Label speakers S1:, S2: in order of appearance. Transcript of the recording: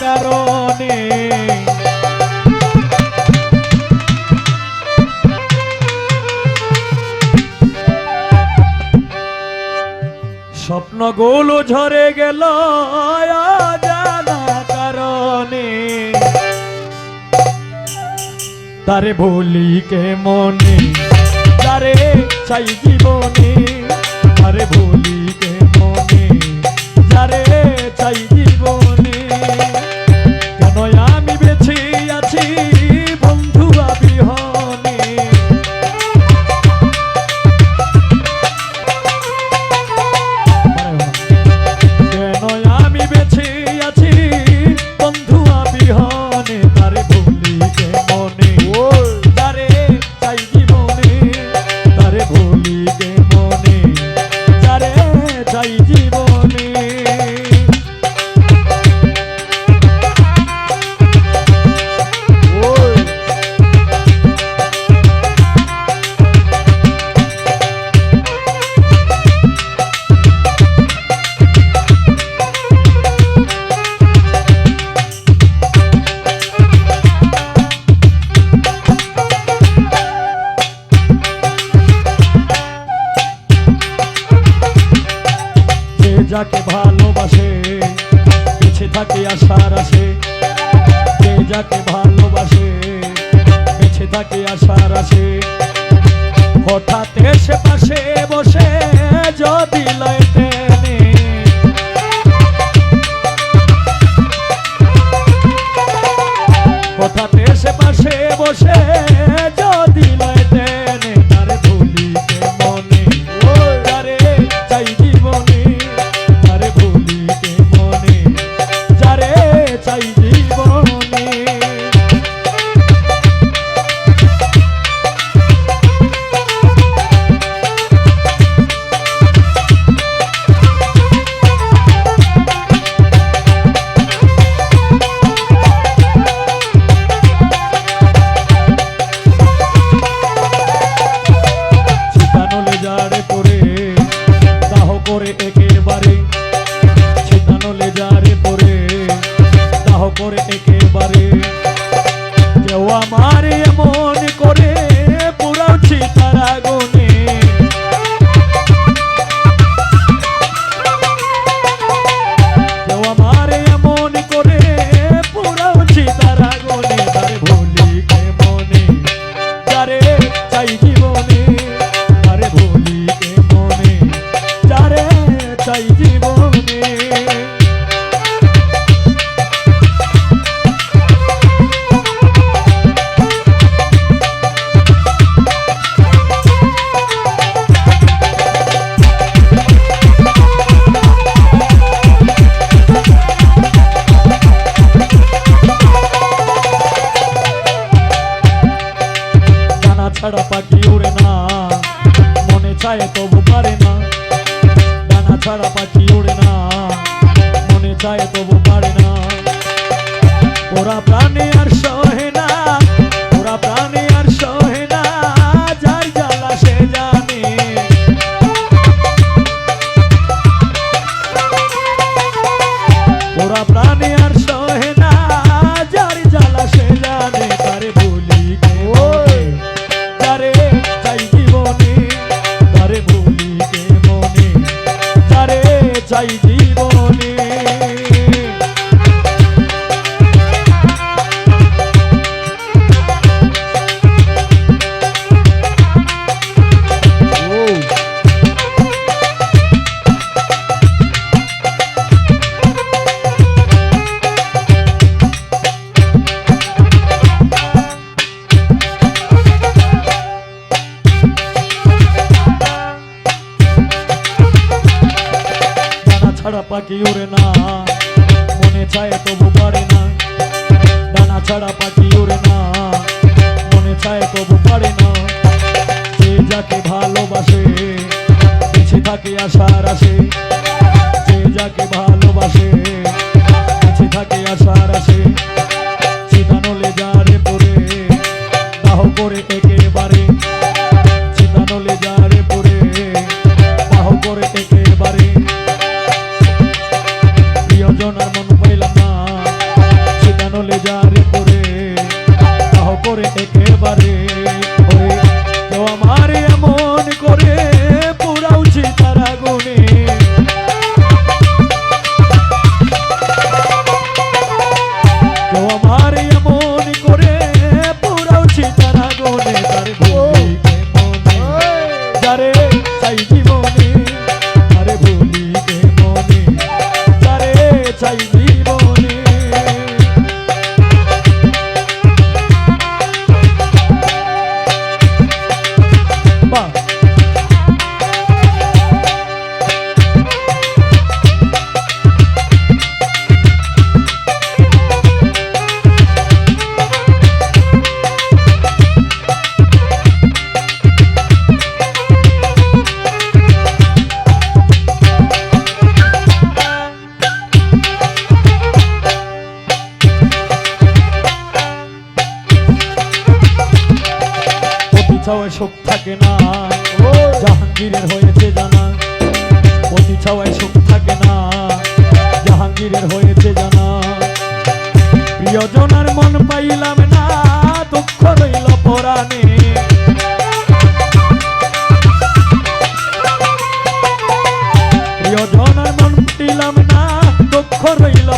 S1: কারণে। স্বপ্নগুলো ঝরে গেল জানা কারণে। তারে বলি কে মনে? তারে চাই জীবনে। যাকে ভালোবাসে, বেঁচে থাকে আশার আসে। যে যাকে ভালোবাসে, বেঁচে থাকে আশার আসে। হঠাৎ এসে পাশে বসে যদি লয় করে একেবারে ছাড়া পাখি ওড়ে না। মনে চায় তবু পারে না। ডানা ছাড়া পাখি ওড়ে না। মনে চায় তবু পারে না। ওরা প্রাণে আর সহে না। ছাড়া পাখি উড়ে না। মনে চায় তবু পারে না। ডানা ছাড়া পাখি ওরে না। মনে চায় তবু পারে না। যে যাকে ভালোবাসে, বেঁচে থাকে আশার আসে আমার এমন ছাওয়ায় সুখ থাকে না। জাহাঙ্গীরের হয়েছে জানা। অতি ছাওয়ায় সুখ থাকে না। জাহাঙ্গীরের হয়েছে জানা। প্রিয়জনার মন পাইলাম না, দুঃখ রইল পরাণে। প্রিয়জনার মন পাইলাম না, দুঃখ রইল